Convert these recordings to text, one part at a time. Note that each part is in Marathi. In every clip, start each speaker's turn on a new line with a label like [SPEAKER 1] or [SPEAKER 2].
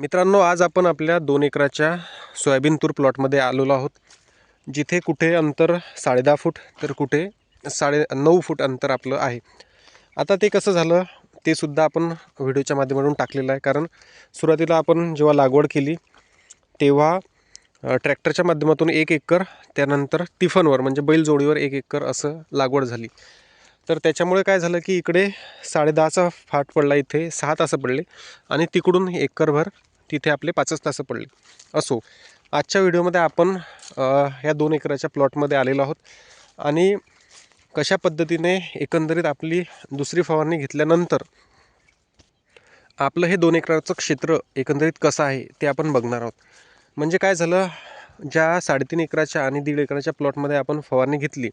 [SPEAKER 1] मित्रांनो आज आपण आपल्या दोन एकराच्या सोयाबीन तूर प्लॉटमध्ये आलेलो आहोत जिथे कुठे अंतर साडेदहा फूट तर कुठे साडे नऊ फूट अंतर आपलं आहे. आता ते कसं झालं ते सुद्धा आपण व्हिडिओच्या माध्यमातून टाकलेलं आहे कारण सुरुवातीला आपण जेव्हा लागवड केली तेव्हा ट्रॅक्टरच्या माध्यमातून एक एकर त्यानंतर टिफनवर म्हणजे बैलजोडीवर एक एकर असं लागवड झाली. तर त्याच्यामुळे काय झालं की इकडे साडेदहाचा फाट पडला इथे सहा तासं पडले आणि तिकडून एकरभर तिथे आपले पाचच तासं पडले. असो आजच्या व्हिडिओमध्ये आपण ह्या दोन एकराच्या प्लॉटमध्ये आलेलो आहोत. आणि कशा पद्धतीने एकंदरीत आपली दुसरी फवारणी घेतल्यानंतर आपलं हे दोन एकराचं क्षेत्र एकंदरीत कसं आहे ते आपण बघणार आहोत. म्हणजे काय झालं ज्या साडेतीन एकराच्या आणि दीड एकराच्या प्लॉटमध्ये आपण फवारणी घेतली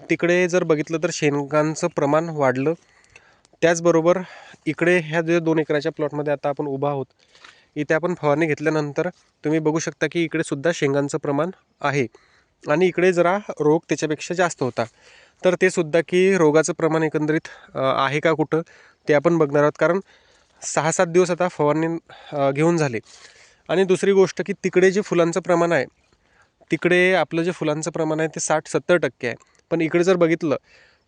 [SPEAKER 1] तिकडे जर बघितलं तर शेंगांचं प्रमाण वाढलं. त्याचबरोबर इकडे ह्या जे दोन एकराच्या प्लॉटमध्ये आता आपण उभा आहोत इथे आपण फवारणी घेतल्यानंतर तुम्ही बघू शकता की इकडे सुद्धा शेंगांचं प्रमाण आहे. आणि इकडे जरा रोग त्याच्यापेक्षा जास्त होता. तर ते सुद्धा की रोगाचं प्रमाण एकंदरीत आहे का कुठं ते आपण बघणार आहोत. कारण सहा सात दिवस आता फवारणी घेऊन झाले. आणि दुसरी गोष्ट की तिकडे जे फुलांचं प्रमाण आहे तिकडे आपलं जे फुलांचं प्रमाण आहे ते साठ सत्तर टक्के आहे. पण इकडे जर बघितलं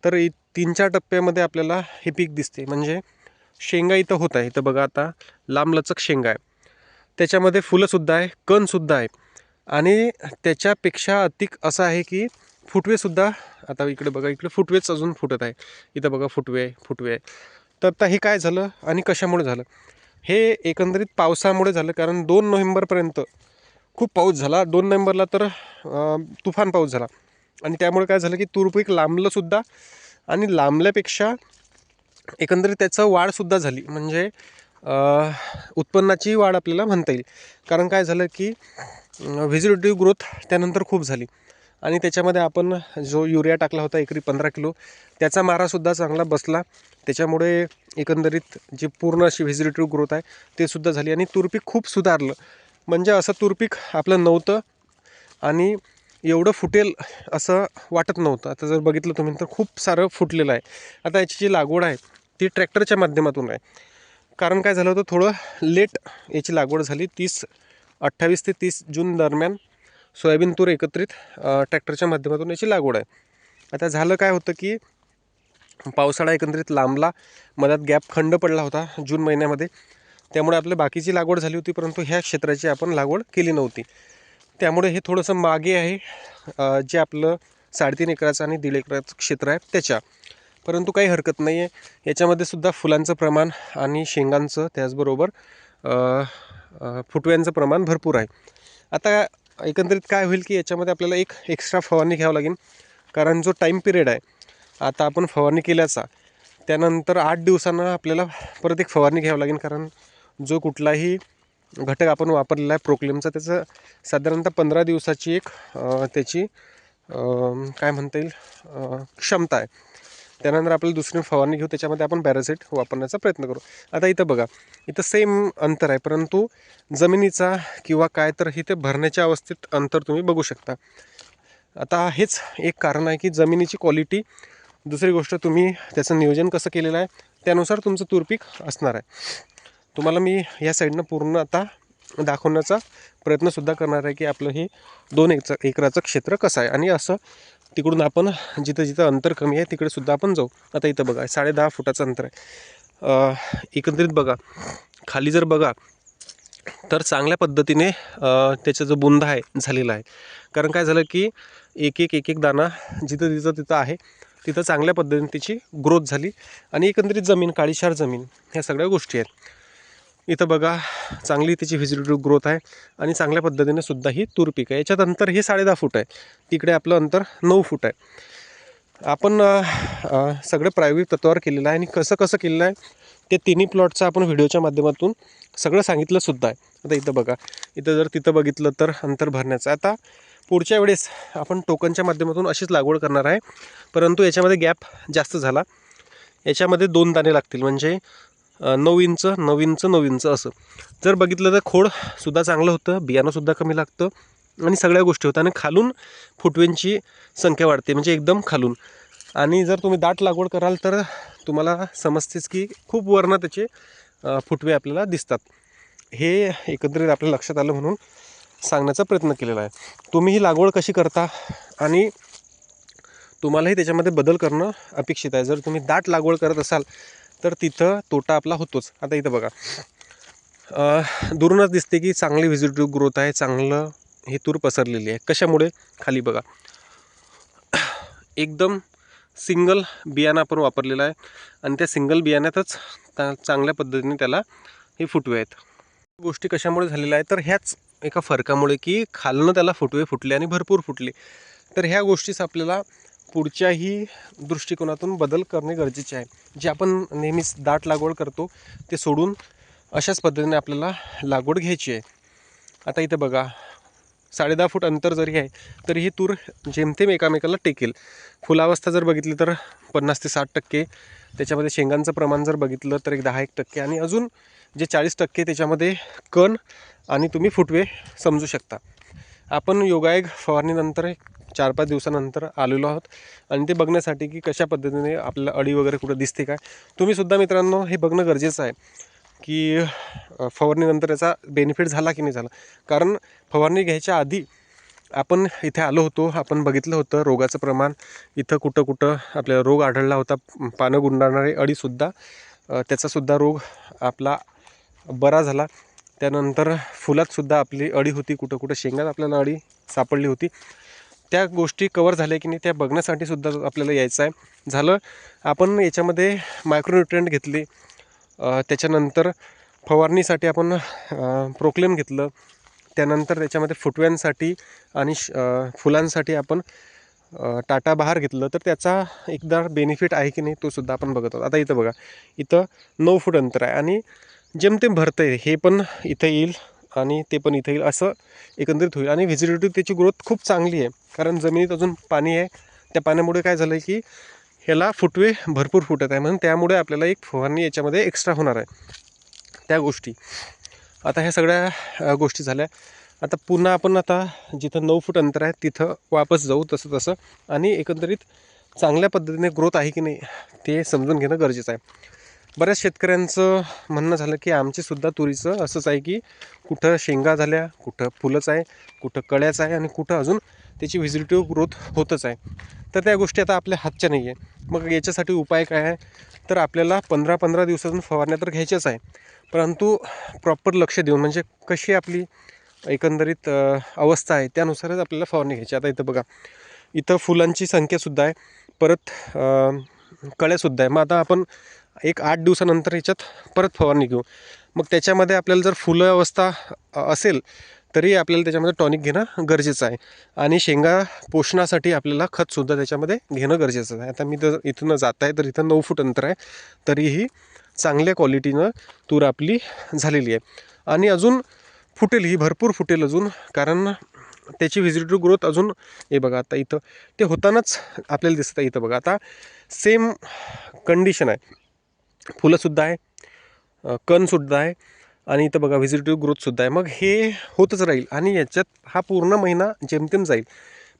[SPEAKER 1] तर इ तीन चार टप्प्यामध्ये आपल्याला हे पीक दिसते. म्हणजे शेंगा इथं होत आहे. इथं बघा आता लांबलचक शेंगा आहे. त्याच्यामध्ये फुलंसुद्धा आहे कणसुद्धा आहे. आणि त्याच्यापेक्षा अधिक असं आहे की फुटवेसुद्धा आता इकडे बघा इकडे फुटवेच अजून फुटत आहे. इथं बघा फुटवे आहे फुटवे आहे. तर आता हे काय झालं आणि कशामुळे झालं? हे एकंदरीत पावसामुळे झालं कारण दोन नोव्हेंबरपर्यंत खूप पाऊस झाला. दोन नोव्हेंबरला तर तुफान पाऊस झाला. आणि त्यामुळे काय झालं की तूर पीक लांबलंसुद्धा आणि लांबल्यापेक्षा एकंदरीत त्याचं वाढसुद्धा झाली. म्हणजे उत्पन्नाची वाढ आपल्याला म्हणता येईल. कारण काय झालं की व्हेजिटेटिव्ह ग्रोथ त्यानंतर खूप झाली. आणि त्याच्यामध्ये आपण जो युरिया टाकला होता एकरी पंधरा किलो त्याचा मारासुद्धा चांगला बसला. त्याच्यामुळे एकंदरीत जी पूर्ण अशी व्हेजिटेटिव्ह ग्रोथ आहे ते सुद्धा झाली. आणि तुरपीक खूप सुधारलं. म्हणजे असं तुरपीक आपलं नव्हतं आणि एवढं फुटेल असं वाटत नव्हतं. आता जर बघितलं तुम्ही तर खूप सारं फुटलेलं आहे. आता याची जी लागवड आहे ती ट्रॅक्टरच्या माध्यमातून आहे. कारण काय झालं होतं थोडं लेट याची लागवड झाली. तीस अठ्ठावीस ते तीस जून दरम्यान सोयाबीन तूर एकत्रित ट्रॅक्टरच्या माध्यमातून याची लागवड आहे. आता झालं काय होतं की पावसाळा एकंदरीत लांबला मधात गॅप खंड पडला होता जून महिन्यामध्ये. त्यामुळे आपल्या बाकीची लागवड झाली होती परंतु ह्या क्षेत्राची आपण लागवड केली नव्हती. त्यामुळे हे थोडंसं मागे आहे जे आपलं साडेतीन एकराचं आणि दीड एकराचं क्षेत्र आहे त्याच्या. परंतु काही हरकत नाही आहे याच्यामध्ये सुद्धा फुलांचं प्रमाण आणि शेंगांचं त्याचबरोबर फुटव्यांचं प्रमाण भरपूर आहे. आता एकंदरीत काय होईल की याच्यामध्ये आपल्याला एक एक्स्ट्रा फवारणी घ्यावं लागेल. कारण जो टाईम पिरियड आहे आता आपण फवारणी केल्याचा त्यानंतर आठ दिवसानं आपल्याला परत एक फवारणी घ्यावं लागेल. कारण जो कुठलाही घटक आपण वापरलेला आहे प्रोक्लेमचा त्याचं साधारणतः पंधरा दिवसाची एक त्याची काय म्हणता येईल क्षमता आहे. त्यानंतर आपल्याला दुसरी फवारणी घेऊ त्याच्यामध्ये आपण पॅरासिट वापरण्याचा प्रयत्न करू. आता इथं बघा इथं सेम अंतर आहे परंतु जमिनीचा किंवा काय तर इथे भरण्याच्या अवस्थेत अंतर तुम्ही बघू शकता. आता हेच एक कारण आहे की जमिनीची क्वालिटी दुसरी गोष्ट तुम्ही त्याचं नियोजन कसं केलेलं आहे त्यानुसार तुमचं तूरपीक असणार आहे. तुम्हाला मी या साईडनं पूर्ण आता दाखवण्याचा प्रयत्नसुद्धा करणार आहे की आपलं हे दोन एकचं एकराचं क्षेत्र कसं आहे. आणि असं तिकडून आपण जिथं जिथं अंतर कमी आहे तिकडे सुद्धा आपण जाऊ. आता इथं बघा साडे दहा फुटाचं अंतर आहे. एकंदरीत बघा खाली जर बघा तर चांगल्या पद्धतीने त्याचा जो बुंदा आहे झालेला आहे. कारण काय झालं की एक एक एक एक दाणा जिथं तिथं तिथं आहे तिथं चांगल्या पद्धतीने त्याची ग्रोथ झाली. आणि एकंदरीत जमीन काळीशार जमीन ह्या सगळ्या गोष्टी आहेत. इथं बघा चांगली त्याची व्हिजिटेटिव्ह ग्रोथ आहे आणि चांगल्या पद्धतीने सुद्धा ही तूर पीक आहे. याच्यात अंतर हे साडे दहा फूट आहे. तिकडे आपलं अंतर नऊ फूट आहे. आपण सगळं प्रायोगिक तत्वावर केलेलं आहे आणि कसं कसं केलेलं आहे ते तिन्ही प्लॉटचं आपण व्हिडिओच्या माध्यमातून सगळं सांगितलं सुद्धा आहे. आता इथं बघा इथं जर तिथं बघितलं तर अंतर भरण्याचं आता पुढच्या वेळेस आपण टोकनच्या माध्यमातून अशीच लागवड करणार आहे. परंतु याच्यामध्ये गॅप जास्त झाला. याच्यामध्ये दोन दाणे लागतील. म्हणजे नऊ इंच नऊ इंच नऊ इंच असं. जर बघितलं तर खोडसुद्धा चांगलं होतं बियाणंसुद्धा कमी लागतं आणि सगळ्या गोष्टी होतात आणि खालून फुटव्यांची संख्या वाढते म्हणजे एकदम खालून. आणि जर तुम्ही दाट लागवड कराल तर तुम्हाला समजतेच की खूप वरनं त्याचे फुटवे आपल्याला दिसतात. हे एकत्रित आपल्या लक्षात आलं म्हणून सांगण्याचा प्रयत्न केलेला आहे. तुम्ही ही लागवड कशी करता आणि तुम्हालाही त्याच्यामध्ये बदल करणं अपेक्षित आहे. जर तुम्ही दाट लागवड करत असाल तर तिथं तोटा आपला होतोच. आता इथं बघा. दुरूनच दिसते की चांगली व्हिजिटिव्ह ग्रोथ आहे चांगलं हे तूर पसरलेली आहे. कशामुळे? खाली बघा. एकदम सिंगल बियाणं आपण वापरलेलं आहे आणि त्या सिंगल बियाण्यातच चांगल्या पद्धतीने त्याला हे फुटवे आहेत. गोष्टी कशामुळे झालेल्या आहेत? तर ह्याच एका फरकामुळे की खालनं त्याला फुटवे फुटले आणि भरपूर फुटले. तर ह्या गोष्टीच आपल्याला पुढच्याही दृष्टिकोनातून बदल करणे गरजेचे आहे. जे आपण नेहमीच दाट लागवड करतो ते सोडून अशाच पद्धतीने आपल्याला लागवड घ्यायची आहे. आता इथं बघा साडे दहा फूट अंतर जरी आहे तरी ही तूर जेमतेम एकामेकाला टेकेल. फुलावस्था जर बघितली तर पन्नास ते साठ टक्के त्याच्यामध्ये शेंगांचं प्रमाण जर बघितलं तर एक दहा एक टक्के आणि अजून जे चाळीस टक्के त्याच्यामध्ये कण आणि तुम्ही फुटवे समजू शकता. आपण योगायोग फवारणीनंतर एक चार पाच दिवसानंतर आलेलो आहोत. आणि ते बघण्यासाठी की कशा पद्धतीने आपल्याला अळी वगैरे कुठं दिसते काय. तुम्हीसुद्धा मित्रांनो हे बघणं गरजेचं आहे की फवारणीनंतर याचा बेनिफिट झाला की नाही झाला. कारण फवारणी घ्यायच्या आधी आपण इथे आलो होतो आपण बघितलं होतं रोगाचं प्रमाण. इथं कुठं कुठं आपल्याला रोग आढळला होता पानं गुंडाळणारे अळीसुद्धा त्याचासुद्धा रोग आपला बरा झाला. त्यानंतर फुलातसुद्धा आपली अळी होती कुठं कुठं शेंगात आपल्याला अळी सापडली होती. त्या गोष्टी कवर झाल्या की नाही त्या बघण्यासाठी सुद्धा आपल्याला यायचं आहे. झालं आपण याच्यामध्ये मायक्रोन्युट्रियंट घेतले. त्याच्यानंतर फवारणीसाठी आपण प्रोक्लेम घेतलं. त्यानंतर त्याच्यामध्ये फुटव्यांसाठी आणि श- फुलांसाठी आपण टाटा बहार घेतलं. तर त्याचा एकदा बेनिफिट आहे की नाही तो सुद्धा आपण बघत आहोत. आता इथं बघा इथं नऊ फूट अंतर आहे. आणि जेमतेम भरतं आहे हे पण इथं येईल आणि ते पण इथं येईल असं एकंदरीत होईल. आणि व्हेजिटेटिव्ह त्याची ग्रोथ खूप चांगली आहे. कारण जमिनीत अजून पाणी आहे. त्या पाण्यामुळे काय झालं आहे की ह्याला फुटवे भरपूर फुटत आहे म्हणून त्यामुळे आपल्याला एक फवारणी याच्यामध्ये एक्स्ट्रा होणार आहे. त्या गोष्टी. आता ह्या सगळ्या गोष्टी झाल्या. आता पुन्हा आपण आता जिथं नऊ फूट अंतर आहे तिथं वापस जाऊ तसं तसं. आणि एकंदरीत चांगल्या पद्धतीने ग्रोथ आहे की नाही ते समजून घेणं गरजेचं आहे. बऱ्याच शेतकऱ्यांचं म्हणणं झालं की आमचीसुद्धा तुरीचं असंच आहे की कुठं शेंगा झाल्या कुठं फुलंच आहे कुठं कळ्याच आहे आणि कुठं अजून त्याची व्हिजिटिव्ह ग्रोथ होतच आहे. तर त्या गोष्टी आता आपल्या हातच्या नाही आहे मग याच्यासाठी उपाय काय आहे? तर आपल्याला पंधरा पंधरा दिवसातून फवारण्या तर घ्यायच्याच आहे. परंतु प्रॉपर लक्ष देऊन म्हणजे कशी आपली एकंदरीत अवस्था आहे त्यानुसारच आपल्याला फवारणी घ्यायची. आता इथं बघा इथं फुलांची संख्यासुद्धा आहे. परत कळ्यासुद्धा आहे. मग आता आपण एक आठ दिवसानंतर ह्याच्यात परत फवारणी घेऊ. मग त्याच्यामध्ये आपल्याला जर फुलं अवस्था असेल तरी आपल्याला त्याच्यामध्ये टॉनिक घेणं गरजेचं आहे. आणि शेंगा पोषणासाठी आपल्याला खतसुद्धा त्याच्यामध्ये घेणं गरजेचं आहे. आता मी तर इथून जात आहे तर इथं नऊ फूट अंतर आहे. तरीही चांगल्या क्वालिटीनं तूर आपली झालेली आहे. आणि अजून फुटेल ही भरपूर फुटेल अजून कारण त्याची व्हिजिटिव्ह ग्रोथ अजून हे बघा आता इथं ते होतानाच आपल्याला दिसतं इथं बघा. आता सेम कंडिशन आहे. फुलंसुद्धा आहे कणसुद्धा आहे आणि इथं बघा व्हिजिटिव्ह ग्रोथसुद्धा आहे. मग हे होतच राहील आणि याच्यात हा पूर्ण महिना जेमतेम जाईल.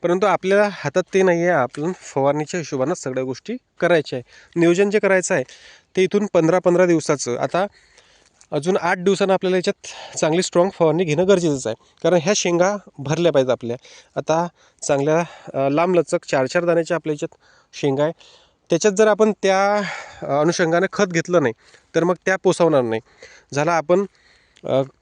[SPEAKER 1] परंतु आपल्याला हातात ते नाही आहे आपण फवारणीच्या हिशोबानं सगळ्या गोष्टी करायच्या आहे. नियोजन जे करायचं आहे ते इथून पंधरा पंधरा दिवसाचं. आता अजून आठ दिवसानं आपल्याला याच्यात चांगली स्ट्रॉंग फवारणी घेणं गरजेचंच आहे. कारण ह्या शेंगा भरल्या पाहिजेत आपल्या. आता चांगल्या लांबलचक चार चार दाण्याच्या आपल्या याच्यात शेंगा आहे. त्याच्यात जर आपण त्या अनुषंगाने खत घेतलं नाही तर मग त्या पोसावणार नाही. झालं आपण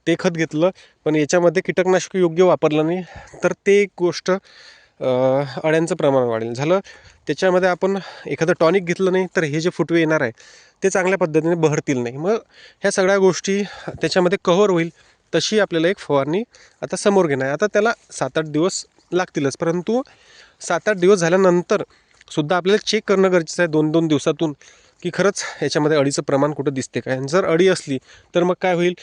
[SPEAKER 1] ते खत घेतलं पण याच्यामध्ये कीटकनाशक योग्य वापरलं नाही तर ते एक गोष्ट अळ्यांचं प्रमाण वाढेल. झालं त्याच्यामध्ये आपण एखादं टॉनिक घेतलं नाही तर हे जे फुटवे येणार आहे ते चांगल्या पद्धतीने बहरतील नाही. मग ह्या सगळ्या गोष्टी त्याच्यामध्ये कव्हर होईल तशी आपल्याला एक फवारणी आता समोर घेणं आहे. आता त्याला सात आठ दिवस लागतीलच परंतु सात आठ दिवस झाल्यानंतर सुद्धा आपल्याला चेक करणं गरजेचं आहे दोन दोन दिवसातून की खरंच याच्यामध्ये अळीचं प्रमाण कुठं दिसते काय? आणि जर अळी असली तर मग काय होईल?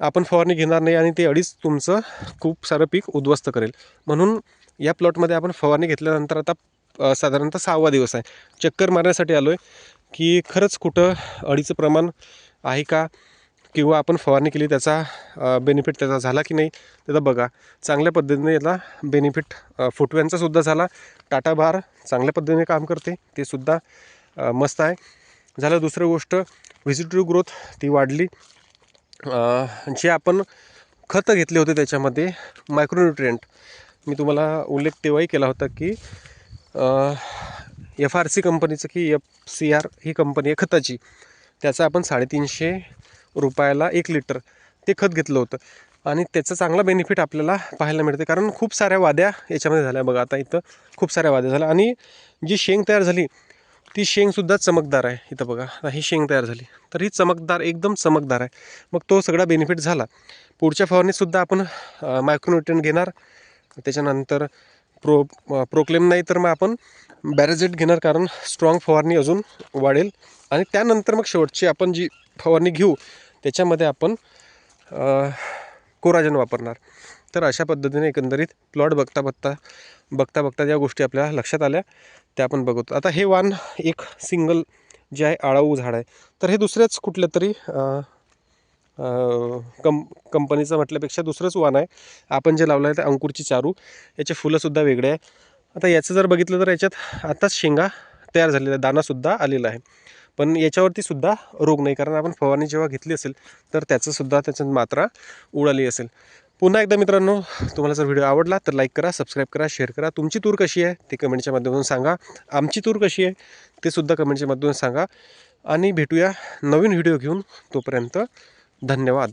[SPEAKER 1] आपण फवारणी घेणार नाही आणि ते अळीच तुमचं खूप सारं पीक उद्ध्वस्त करेल. म्हणून या प्लॉटमध्ये आपण फवारणी घेतल्यानंतर आता साधारणतः सहावा दिवस आहे. चक्कर मारण्यासाठी आलो आहे की खरंच कुठं अळीचं प्रमाण आहे का? किंवा आपण फवारणी केली त्याचा बेनिफिट त्याचा झाला की नाही त्याचा बघा. चांगल्या पद्धतीने याला बेनिफिट फुटव्यांचासुद्धा झाला. टाटा बार चांगल्या पद्धतीने काम करते. ते सुद्धा मस्त आहे. झालं दुसरं गोष्ट व्हिजिटिव्ह ग्रोथ ती वाढली. जे आपण खतं घेतले होते त्याच्यामध्ये मायक्रोन्युट्रियंट मी तुम्हाला उल्लेख तेव्हाही केला होता की एफ आर सी कंपनीचं की एफ सी आर ही कंपनी आहे खताची. त्याचा आपण साडेतीनशे रुपयाला एक लिटर ते खत घेतलं होतं. आणि त्याचं चांगला बेनिफिट आपल्याला पाहायला मिळते. कारण खूप साऱ्या वाद्या याच्यामध्ये झाल्या बघा. आता इथं खूप साऱ्या वाद्या झाल्या. आणि जी शेंग तयार झाली ती शेंगसुद्धा चमकदार आहे इथं बघा. आता ही शेंग तयार झाली. तर ही चमकदार एकदम चमकदार आहे. मग तो सगळा बेनिफिट झाला. पुढच्या फवारणीतसुद्धा आपण मायक्रोन्युट्रियन घेणार. त्याच्यानंतर प्रो प्रोक्लेम नाही तर मग आपण बॅरेजेट घेणार. कारण स्ट्रॉंग फवारणी अजून वाढेल. आणि त्यानंतर मग शेवटची आपण जी फवारणी घेऊ त्याच्यामध्ये आपण कोराजन वापरणार. तर अशा पद्धतीने एकंदरीत प्लॉट बघता बघता बघता बघता ज्या गोष्टी आपल्या लक्षात आल्या त्या आपण बघतो. आता हे वाण एक सिंगल जे आहे आळाऊ झाड आहे. तर हे दुसऱ्याच कुठल्या तरी कम कं कंपनीचं म्हटल्यापेक्षा दुसरंच वाण आहे. आपण जे लावलं आहे ते अंकुरची चारू. याचे फुलंसुद्धा वेगळे आहे. आता याचं जर बघितलं तर याच्यात आताच शेंगा तयार झालेला आहे दानासुद्धा आलेला आहे. पण याच्यावरती सुद्धा रोग नाही. कारण आपण फवारणी जेव्हा घेतली असेल तर त्याचंसुद्धा त्याच्यात मात्रा उडाली असेल. पुन्हा एकदा मित्रांनो तुम्हाला जर व्हिडिओ आवडला तर लाईक करा सबस्क्राईब करा शेअर करा. तुमची तूर कशी आहे ते कमेंटच्या माध्यमातून सांगा. आमची तूर कशी आहे ते सुद्धा कमेंटच्या माध्यमातून सांगा. आणि भेटूया नवीन व्हिडिओ घेऊन. तोपर्यंत धन्यवाद.